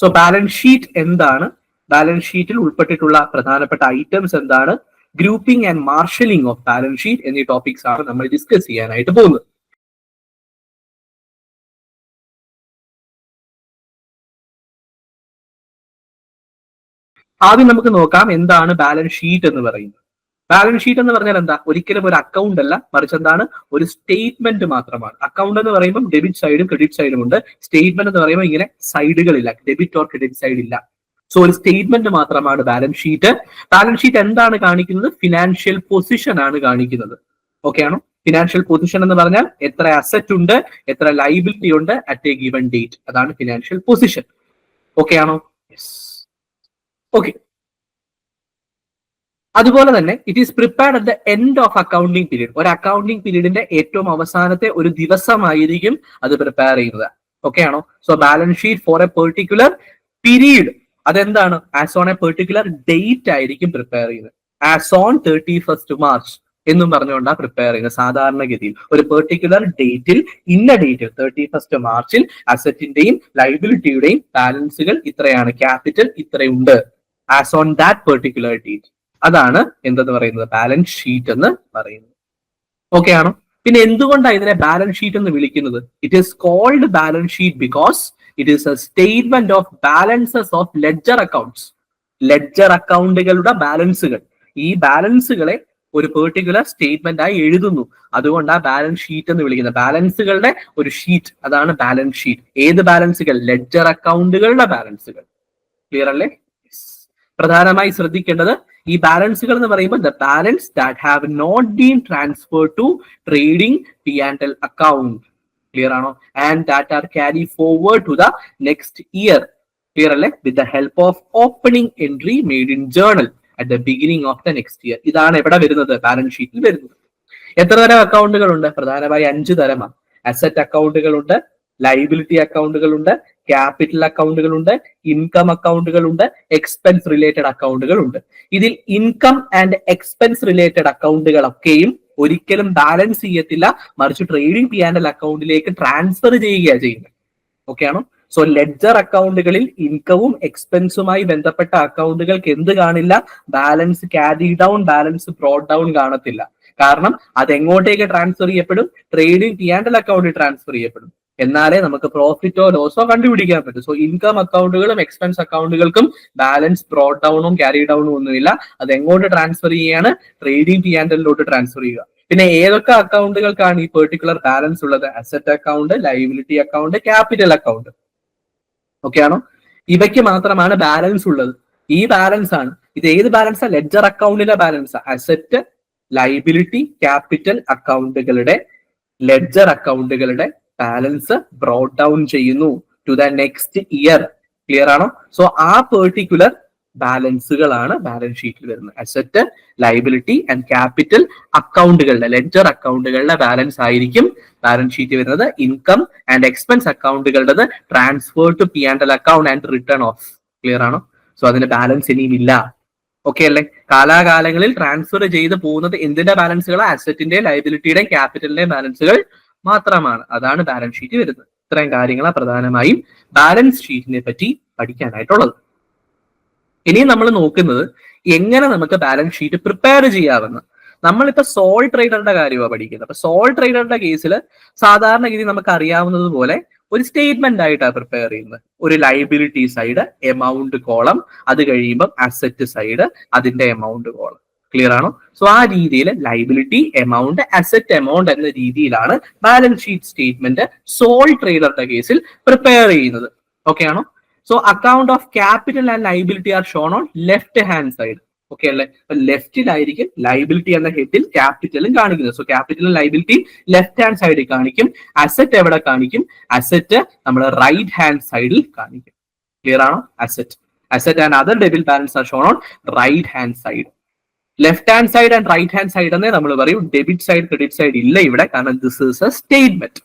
So balance sheet എന്താണ്? Balance ഷീറ്റിൽ ഉൾപ്പെട്ടിട്ടുള്ള പ്രധാനപ്പെട്ട ഐറ്റംസ് എന്താണ്? Grouping and marshalling of balance sheet എന്നീ ടോപ്പിക്സ് ആണ് നമ്മൾ ഡിസ്കസ് ചെയ്യാനായിട്ട് പോകുന്നത്. ആദ്യം നമുക്ക് നോക്കാം എന്താണ് ബാലൻസ് ഷീറ്റ് എന്ന് പറയുന്നത്. ബാലൻസ് ഷീറ്റ് എന്ന് പറഞ്ഞാൽ എന്താ? ഒരിക്കലും ഒരു അക്കൗണ്ട് അല്ല. മറിച്ച് എന്താണ്? ഒരു സ്റ്റേറ്റ്മെന്റ് മാത്രമാണ്. അക്കൗണ്ട് എന്ന് പറയുമ്പോൾ ഡെബിറ്റ് സൈഡും ക്രെഡിറ്റ് സൈഡും ഉണ്ട്. സ്റ്റേറ്റ്മെന്റ് എന്ന് പറയുമ്പോൾ ഇങ്ങനെ സൈഡുകളില്ല ഡെബിറ്റ് ഓർ ക്രെഡിറ്റ് സൈഡ് ഇല്ല. സോ ഒരു സ്റ്റേറ്റ്മെന്റ് മാത്രമാണ് ബാലൻസ് ഷീറ്റ് ബാലൻസ് ഷീറ്റ് എന്താണ് കാണിക്കുന്നത്? ഫിനാൻഷ്യൽ പൊസിഷൻ ആണ് കാണിക്കുന്നത്. ഓക്കെ ആണോ? ഫിനാൻഷ്യൽ പൊസിഷൻ എന്ന് പറഞ്ഞാൽ എത്ര അസറ്റ് ഉണ്ട് എത്ര ലൈബിലിറ്റി ഉണ്ട് അറ്റ് എ ഗിവൺ ഡേറ്റ് അതാണ് ഫിനാൻഷ്യൽ പൊസിഷൻ ഓക്കെ ആണോ? ഓക്കെ അതുപോലെ തന്നെ it is prepared at the end of accounting period ഒരു അക്കൗണ്ടിങ് പീരീഡിന്റെ ഏറ്റവും അവസാനത്തെ ഒരു ദിവസമായിരിക്കും അത് പ്രിപ്പയർ ചെയ്യുന്നത്. ഓക്കെ ആണോ? So balance sheet for a particular period അതെന്താണ്? As on a particular date ആയിരിക്കും പ്രിപ്പയർ ചെയ്യുന്നത്. As on thirty first March എന്നും പറഞ്ഞുകൊണ്ടാണ് പ്രിപ്പയർ ചെയ്യുന്നത്. സാധാരണഗതിയിൽ ഒരു പെർട്ടിക്കുലർ ഡേറ്റിൽ ഇന്ന ഡേറ്റിൽ തേർട്ടി ഫസ്റ്റ് മാർച്ചിൽ അസറ്റിന്റെയും ലൈബിലിറ്റിയുടെയും ബാലൻസുകൾ ഇത്രയാണ്. Capital ഇത്രയുണ്ട്. As on that particular date അതാണ് എന്തെന്ന് പറയുന്നത് ബാലൻസ് ഷീറ്റ് എന്ന് പറയുന്നത്. ഓക്കെ ആണോ? പിന്നെ എന്തുകൊണ്ടാണ് ഇതിനെ ബാലൻസ് ഷീറ്റ് എന്ന് വിളിക്കുന്നത്? It is called balance sheet because it is a statement of balances of ledger accounts ledger അക്കൗണ്ടുകളുടെ ബാലൻസുകൾ ഈ ബാലൻസുകളെ ഒരു പെർട്ടിക്കുലർ സ്റ്റേറ്റ്മെന്റ് ആയി എഴുതുന്നു. അതുകൊണ്ട് ആ ബാലൻസ് ഷീറ്റ് എന്ന് വിളിക്കുന്നത്. ബാലൻസുകളുടെ ഒരു ഷീറ്റ് അതാണ് ബാലൻസ് ഷീറ്റ് ഏത് ബാലൻസുകൾ ലെഡ്ജർ അക്കൗണ്ടുകളുടെ ബാലൻസുകൾ ക്ലിയർ അല്ലേ? പ്രധാനമായി ശ്രദ്ധിക്കേണ്ടത് ഈ ബാലൻസുകൾ എന്ന് പറയുമ്പോൾ the balance that have not been transfer to trading P and L account clear ആണോ? And that are carry forward to the next year clear അല്ലേ? With the help of opening entry made in journal at the beginning of the next year ഇതാണ് എവിടെ വരുന്നത്? Balance ഷീറ്റിൽ വരുന്നത്. എത്ര തരം അക്കൗണ്ടുകൾ ഉണ്ട് പ്രധാനമായി അഞ്ച് തരമാണ്. അസറ്റ് അക്കൗണ്ടുകളുണ്ട് ലൈബിലിറ്റി അക്കൗണ്ടുകൾ ഉണ്ട് ക്യാപിറ്റൽ അക്കൗണ്ടുകൾ ഉണ്ട് ഇൻകം അക്കൗണ്ടുകൾ ഉണ്ട് എക്സ്പെൻസ് റിലേറ്റഡ് അക്കൗണ്ടുകൾ ഉണ്ട്. ഇതിൽ ഇൻകം ആൻഡ് എക്സ്പെൻസ് റിലേറ്റഡ് അക്കൗണ്ടുകളൊക്കെയും ഒരിക്കലും ബാലൻസ് ചെയ്യത്തില്ല. മറിച്ച് ട്രേഡിംഗ് പി ആൻഡ് എൽ അക്കൗണ്ടിലേക്ക് ട്രാൻസ്ഫർ ചെയ്യുകയാണ് ചെയ്യുന്നത് ഓക്കെ ആണോ സോ ലെഡ്ജർ അക്കൗണ്ടുകളിൽ ഇൻകവും എക്സ്പെൻസുമായി ബന്ധപ്പെട്ട അക്കൗണ്ടുകൾക്ക് എന്ത് കാണില്ല? Balance carry down balance brought down കാണത്തില്ല. കാരണം അത് എങ്ങോട്ടേക്ക് ട്രാൻസ്ഫർ ചെയ്യപ്പെടും? ട്രേഡിംഗ് പി ആൻഡ് എൽ അക്കൗണ്ടിൽ ട്രാൻസ്ഫർ ചെയ്യപ്പെടും. എന്നാലേ നമുക്ക് പ്രോഫിറ്റോ ലോസോ കണ്ടുപിടിക്കാൻ പറ്റും. സോ ഇൻകം അക്കൗണ്ടുകളും എക്സ്പെൻസ് അക്കൗണ്ടുകൾക്കും ബാലൻസ് ബ്രോഡ് ഡൗണും ക്യാരി ഡൗണും ഒന്നുമില്ല. അത് എങ്ങോട്ട് ട്രാൻസ്ഫർ ചെയ്യാണ്? ട്രേഡിംഗ് പി ആൻഡ് എല്ലിലോട്ട് ട്രാൻസ്ഫർ ചെയ്യുക. പിന്നെ ഏതൊക്കെ അക്കൗണ്ടുകൾക്കാണ് ഈ പെർട്ടിക്കുലർ ബാലൻസ് ഉള്ളത്? Asset account liability account capital account okay ആണോ? ഇവയ്ക്ക് മാത്രമാണ് ബാലൻസ് ഉള്ളത്. ഈ ബാലൻസ് ആണ്. ഇത് ഏത് ബാലൻസാ ലെഡ്ജർ അക്കൗണ്ടിലെ ബാലൻസ് അസറ്റ് ലൈബിലിറ്റി ക്യാപിറ്റൽ അക്കൗണ്ടുകളുടെ ലെഡ്ജർ അക്കൗണ്ടുകളുടെ ബാലൻസ് ബ്രോഡ് ഡൗൺ ചെയ്യുന്നു to the next year clear ആണോ? സോ ആ പെർട്ടിക്കുലർ ബാലൻസുകളാണ് ബാലൻസ് ഷീറ്റിൽ വരുന്നത്. അസറ്റ് ലൈബിലിറ്റി ആൻഡ് ക്യാപിറ്റൽ അക്കൗണ്ടുകളുടെ ലെഡ്ജർ അക്കൗണ്ടുകളുടെ ബാലൻസ് ആയിരിക്കും ബാലൻസ് ഷീറ്റ് വരുന്നത്. Income and expense അക്കൗണ്ടുകളുടേത് transfer to P and L account and written off clear ആണോ? സോ അതിന് ബാലൻസ് ഇനിയും ഇല്ല. ഓക്കെ അല്ലേ? കാലാകാലങ്ങളിൽ ട്രാൻസ്ഫർ ചെയ്ത് പോകുന്നത് എന്തിന്റെ ബാലൻസുകൾ അസറ്റിന്റെ ലൈബിലിറ്റിയുടെയും ക്യാപിറ്റലിന്റെയും ബാലൻസുകൾ മാത്രമാണ്. അതാണ് ബാലൻസ് ഷീറ്റ് വരുന്നത്. ഇത്രയും കാര്യങ്ങളാണ് പ്രധാനമായും ബാലൻസ് ഷീറ്റിനെ പറ്റി പഠിക്കാനായിട്ടുള്ളത്. ഇനി നമ്മൾ നോക്കുന്നത് എങ്ങനെ നമുക്ക് ബാലൻസ് ഷീറ്റ് പ്രിപ്പയർ ചെയ്യാമെന്ന്. നമ്മളിപ്പോ സോൾ ട്രേഡറുടെ കാര്യമാണ് പഠിക്കുന്നത്. അപ്പൊ സോൾ ട്രേഡറുടെ കേസിൽ സാധാരണഗതി നമുക്ക് അറിയാവുന്നത് പോലെ ഒരു സ്റ്റേറ്റ്മെന്റ് ആയിട്ടാണ് പ്രിപ്പയർ ചെയ്യുന്നത്. ഒരു ലൈബിലിറ്റി സൈഡ് എമൗണ്ട് കോളം അത് കഴിയുമ്പോൾ അസറ്റ് സൈഡ് അതിന്റെ എമൗണ്ട് കോളം ക്ലിയർ ആണോ? സോ ആ രീതിയിൽ ലൈബിലിറ്റി എമൗണ്ട് അസറ്റ് എമൗണ്ട് എന്ന രീതിയിലാണ് ബാലൻസ് ഷീറ്റ് സ്റ്റേറ്റ്മെന്റ് സോൾ ട്രേഡറുടെ കേസിൽ പ്രിപ്പയർ ചെയ്യുന്നത്. ഓക്കെ ആണോ? So account of capital and liability are shown on left hand side okay അല്ലേ? ലെഫ്റ്റിലായിരിക്കും ലൈബിലിറ്റി എന്ന ഹെഡിൽ ക്യാപിറ്റലും കാണിക്കുന്നത്. സോ ക്യാപിറ്റലും ലൈബിലിറ്റിയും ലെഫ്റ്റ് ഹാൻഡ് സൈഡിൽ കാണിക്കും. അസറ്റ് എവിടെ കാണിക്കും? അസറ്റ് നമ്മൾ റൈറ്റ് ഹാൻഡ് സൈഡിൽ കാണിക്കും. ക്ലിയർ ആണോ? Asset asset and other debit balance are shown on right hand side left hand side and right hand side എന്നേ നമ്മൾ പറയും. ഡെബിറ്റ് സൈഡ് ക്രെഡിറ്റ് സൈഡ് ഇല്ല ഇവിടെ. കാരണം this is a statement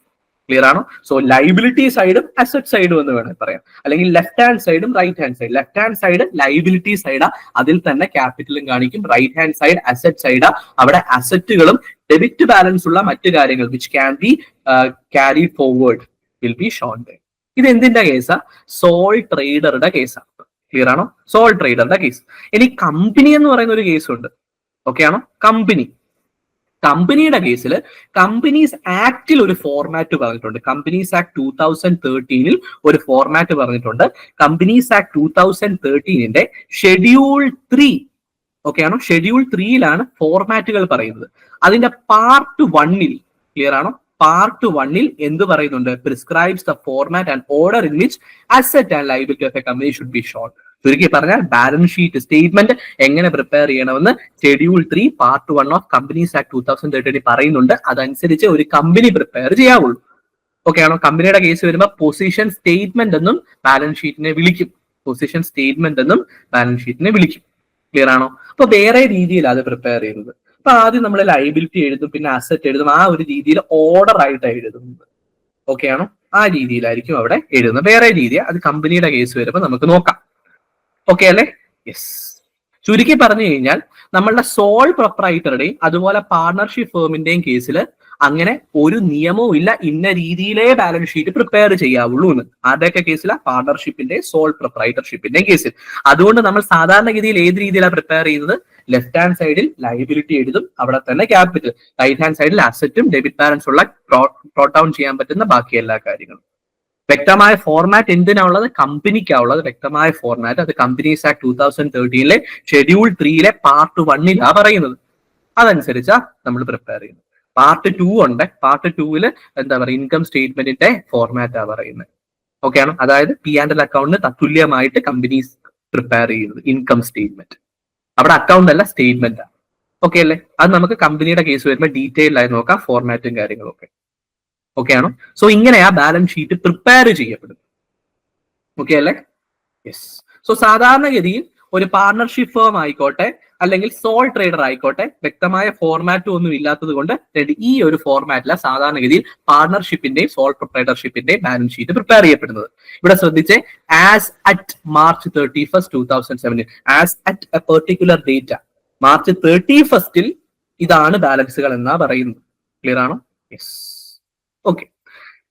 clear ആണോ? സോ ലൈബിലിറ്റി സൈഡും asset സൈഡും എന്ന് വേണമെങ്കിൽ പറയാം. അല്ലെങ്കിൽ ലെഫ്റ്റ് ഹാൻഡ് സൈഡും right hand side left hand side liability സൈഡാ അതിൽ തന്നെ ക്യാപിറ്റലും കാണിക്കും. റൈറ്റ് ഹാൻഡ് സൈഡ് അസറ്റ് സൈഡാ അവിടെ അസറ്റുകളും ഡെബിറ്റ് ബാലൻസ് ഉള്ള മറ്റു കാര്യങ്ങൾ which can be carry forward will be shown ഇത് എന്തിന്റെ കേസാ സോൾ ട്രേഡറുടെ കേസാണ് ക്ലിയർ ആണോ? സോൾ ട്രേഡറുടെ കേസ് ഇനി കമ്പനി എന്ന് പറയുന്ന ഒരു കേസ് ഉണ്ട്. ഓക്കെ ആണോ? കമ്പനി കമ്പനിയുടെ കേസിൽ കമ്പനീസ് ആക്ടിൽ ഒരു ഫോർമാറ്റ് പറഞ്ഞിട്ടുണ്ട്. കമ്പനീസ് ആക്ട് ടൂ തൗസൻഡ് തേർട്ടീനിൽ ഒരു ഫോർമാറ്റ് പറഞ്ഞിട്ടുണ്ട്. കമ്പനീസ് ആക്ട് ടൂ തൗസൻഡ് തേർട്ടീനിന്റെ ഷെഡ്യൂൾ ത്രീ ഓക്കെ ആണോ? ഷെഡ്യൂൾ ത്രീയിലാണ് ഫോർമാറ്റുകൾ പറയുന്നത്. അതിന്റെ പാർട്ട് വണ്ണിൽ ക്ലിയർ ആണോ? പാർട്ട് വണ്ണിൽ എന്ത് പറയുന്നുണ്ട്? Prescribes the format and order in which asset and liability of a company should be short ചുരുക്കി പറഞ്ഞാൽ ബാലൻസ് ഷീറ്റ് സ്റ്റേറ്റ്മെന്റ് എങ്ങനെ പ്രിപ്പയർ ചെയ്യണമെന്ന് schedule three part one of companies act two thousand thirteen പറയുന്നുണ്ട്. അതനുസരിച്ച് ഒരു കമ്പനി പ്രിപ്പയർ ചെയ്യാവുള്ളൂ. ഓക്കെ ആണോ? കമ്പനിയുടെ case വരുമ്പോൾ പൊസിഷൻ സ്റ്റേറ്റ്മെന്റ് എന്നും ബാലൻസ് ഷീറ്റിനെ വിളിക്കും. പൊസിഷൻ സ്റ്റേറ്റ്മെന്റ് എന്നും ബാലൻസ് ഷീറ്റിനെ വിളിക്കും. ക്ലിയർ ആണോ? അപ്പൊ വേറെ രീതിയിലാണ് അത് പ്രിപ്പയർ ചെയ്യുന്നത്. അപ്പൊ ആദ്യം നമ്മൾ ലൈബിലിറ്റി എഴുതും പിന്നെ അസറ്റ് എഴുതും. ആ ഒരു രീതിയിൽ ഓർഡർ ആയിട്ട് എഴുതുന്നത്. ഓക്കെ ആണോ? ആ രീതിയിലായിരിക്കും അവിടെ എഴുതുന്നത്. വേറെ രീതി അത് കമ്പനിയുടെ കേസ് വരുമ്പോൾ നമുക്ക് നോക്കാം. ഓക്കെ അല്ലേ? യെസ് ചുരുക്കി പറഞ്ഞു കഴിഞ്ഞാൽ നമ്മളുടെ സോൾ പ്രൊപ്പറൈറ്ററുടെയും അതുപോലെ പാർട്ണർഷിപ്പ് ഫേമിന്റെയും കേസിൽ അങ്ങനെ ഒരു നിയമവും ഇല്ല. ഇന്ന രീതിയിലേ ബാലൻസ് ഷീറ്റ് പ്രിപ്പയർ ചെയ്യാവുള്ളൂ എന്ന്. ആരുടെയൊക്കെ കേസില? പാർട്ണർഷിപ്പിന്റെ സോൾ പ്രൊപ്രൈറ്റർഷിപ്പിന്റെ കേസിൽ. അതുകൊണ്ട് നമ്മൾ സാധാരണഗതിയിൽ ഏത് രീതിയിലാണ് പ്രിപ്പയർ ചെയ്യുന്നത്? ലെഫ്റ്റ് ഹാൻഡ് സൈഡിൽ ലൈബിലിറ്റി എഴുതും. അവിടെ തന്നെ ക്യാപിറ്റൽ റൈറ്റ് ഹാൻഡ് സൈഡിൽ അസറ്റും ഡെബിറ്റ് ബാലൻസ് ഉള്ള പ്രോട്ട് ഡൗൺ ചെയ്യാൻ പറ്റുന്ന ബാക്കി എല്ലാ കാര്യങ്ങളും. വ്യക്തമായ ഫോർമാറ്റ് എന്തിനാ ഉള്ളത്? ഉള്ളത്. വ്യക്തമായ ഫോർമാറ്റ് അത് കമ്പനീസ് ആക്ട് ടൂ തൗസൻഡ് തേർട്ടീനിലെ ഷെഡ്യൂൾ ത്രീയിലെ പാർട്ട് വണ്ണിലാ പറയുന്നത്. അതനുസരിച്ചാ നമ്മൾ പ്രിപ്പയർ ചെയ്യുന്നത്. പാർട്ട് ടു ഉണ്ട്. പാർട്ട് ടൂവിൽ എന്താ പറയുക ഇൻകം സ്റ്റേറ്റ്മെന്റിന്റെ ഫോർമാറ്റാ പറയുന്നത്. ഓക്കെ ആണ്? അതായത് പി ആൻഡ് എൽ അക്കൗണ്ടിന് തത്തുല്യമായിട്ട് കമ്പനീസ് പ്രിപ്പയർ ചെയ്യുന്നത്. ഇൻകം സ്റ്റേറ്റ്മെന്റ് അവിടെ അക്കൗണ്ട് അല്ല സ്റ്റേറ്റ്മെന്റ് ആണ് ഓക്കെ അല്ലേ? അത് നമുക്ക് കമ്പനിയുടെ കേസ് വരുമ്പോൾ ഡീറ്റെയിൽ ആയി നോക്കാം ഫോർമാറ്റും കാര്യങ്ങളും ഒക്കെ ഓക്കെ ആണോ? സോ ഇങ്ങനെയാ ബാലൻസ് ഷീറ്റ് പ്രിപ്പയർ ചെയ്യപ്പെടുന്നത് ഓക്കെ അല്ലേ? യെസ് സോ സാധാരണഗതിയിൽ ഒരു പാർട്ണർഷിപ്പ് ഫേം ആയിക്കോട്ടെ അല്ലെങ്കിൽ സോൾ ട്രേഡർ ആയിക്കോട്ടെ വ്യക്തമായ ഫോർമാറ്റും ഒന്നും ഇല്ലാത്തത് കൊണ്ട് ഈ ഒരു ഫോർമാറ്റില സാധാരണഗതിയിൽ പാർട്ണർഷിപ്പിന്റെയും സോൾ പ്രൊപ്പറേറ്റർഷിപ്പിന്റെയും ബാലൻസ് ഷീറ്റ് പ്രിപ്പയർ ചെയ്യപ്പെടുന്നത്. ഇവിടെ ശ്രദ്ധിച്ച് as at March thirty first two thousand seventeen as at a particular date March thirty ഫസ്റ്റിൽ ഇതാണ് ബാലൻസുകൾ എന്നാ പറയുന്നത്. ക്ലിയർ ആണോ? യെസ് ഓക്കെ